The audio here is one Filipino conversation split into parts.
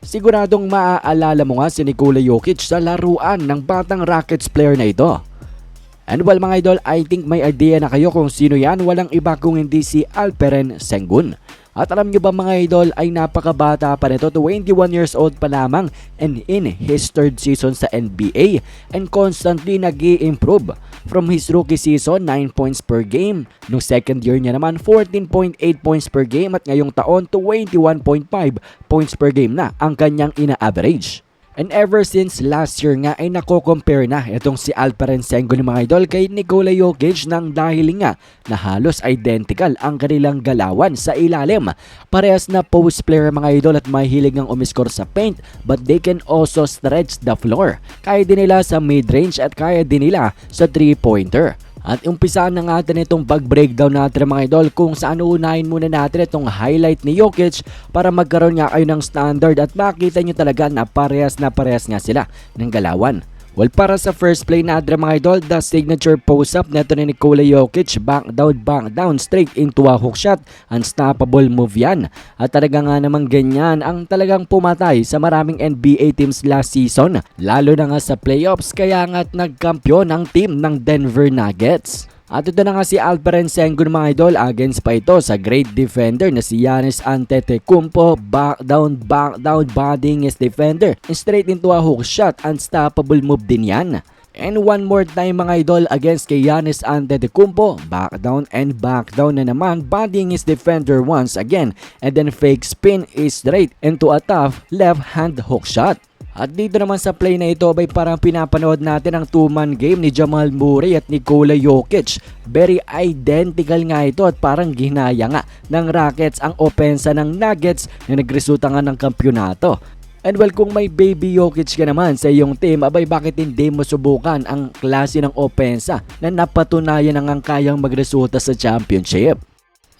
Siguradong maaalala mo nga si Nikola Jokic sa laruan ng batang Rockets player na ito. And well mga idol, I think may idea na kayo kung sino yan, walang iba kung hindi si Alperen Sengun. At alam nyo ba mga idol ay napakabata pa nito, 21 years old pa lamang and in his third season sa NBA and constantly nag improve From his rookie season, 9 points per game. Nung second year niya naman, 14.8 points per game at ngayong taon, 21.5 points per game na ang kanyang ina-average. And ever since last year nga ay nako-compare na itong si Alperen Sengun mga idol kay Nikola Jokic nang dahil nga na halos identical ang kanilang galawan sa ilalim. Parehas na post player mga idol at mahilig ng umiskor sa paint but they can also stretch the floor. Kaya din nila sa mid-range at kaya din nila sa 3-pointer. At umpisaan na natin itong pag-breakdown natin mga idol kung saan uunahin muna natin itong highlight ni Jokic para magkaroon nga kayo ng standard at makita nyo talaga na parehas na parehas nga sila ng galawan. Well, para sa first play natin mga idol, the signature post-up neto ni Nikola Jokic, back down, back down, straight into a hook shot. Unstoppable move yan. At talaga nga naman ganyan ang talagang pumatay sa maraming NBA teams last season, lalo na nga sa playoffs, kaya nga't nagkampiyon ang team ng Denver Nuggets. At ito na nga si Alperen Sengun mga idol against pa ito sa great defender na si Giannis Antetokounmpo. Back down back down bodying his defender. Straight into a hook shot unstoppable move din yan. And one more time mga idol against kay Giannis Antetokounmpo. Back down and back down na naman. Bodying his defender once again. And then fake spin is straight into a tough left hand hook shot. At dito naman sa play na ito ay parang pinapanood natin ang two-man game ni Jamal Murray at Nikola Jokic. Very identical nga ito at parang ginaya nga ng Rockets ang opensa ng Nuggets na nagresulta nga ng kampyonato. And well, kung may baby Jokic ka naman sa iyong team, abay bakit hindi mo subukan ang klase ng opensa na napatunayan ang ang kayang magresulta sa championship?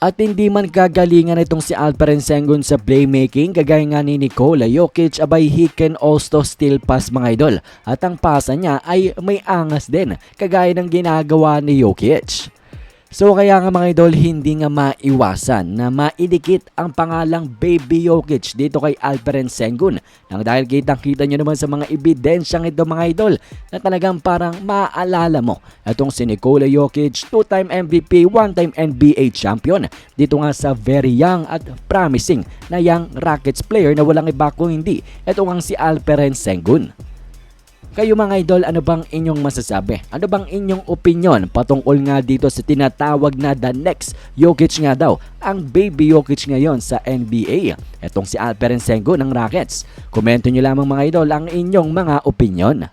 At hindi man kagalingan itong si Alperen Sengun sa playmaking kagaya nga ni Nikola Jokic abay he can also still pass mga idol at ang pasa niya ay may angas din kagaya ng ginagawa ni Jokic. So kaya nga mga idol hindi nga maiwasan na maidikit ang pangalang Baby Jokic dito kay Alperen Sengun nang dahil kitang kita nyo naman sa mga ebidensyang ito mga idol na talagang parang maaalala mo itong si Nikola Jokic, 2-time MVP, 1-time NBA champion dito nga sa very young at promising na young Rockets player na walang iba kung hindi ito nga si Alperen Sengun. Kayo mga idol, ano bang inyong masasabi? Ano bang inyong opinion patungkol nga dito sa tinatawag na the next Jokic nga daw, ang baby Jokic ngayon sa NBA? Etong si Alperen Sengun ng Rockets. Komento nyo lamang mga idol ang inyong mga opinion.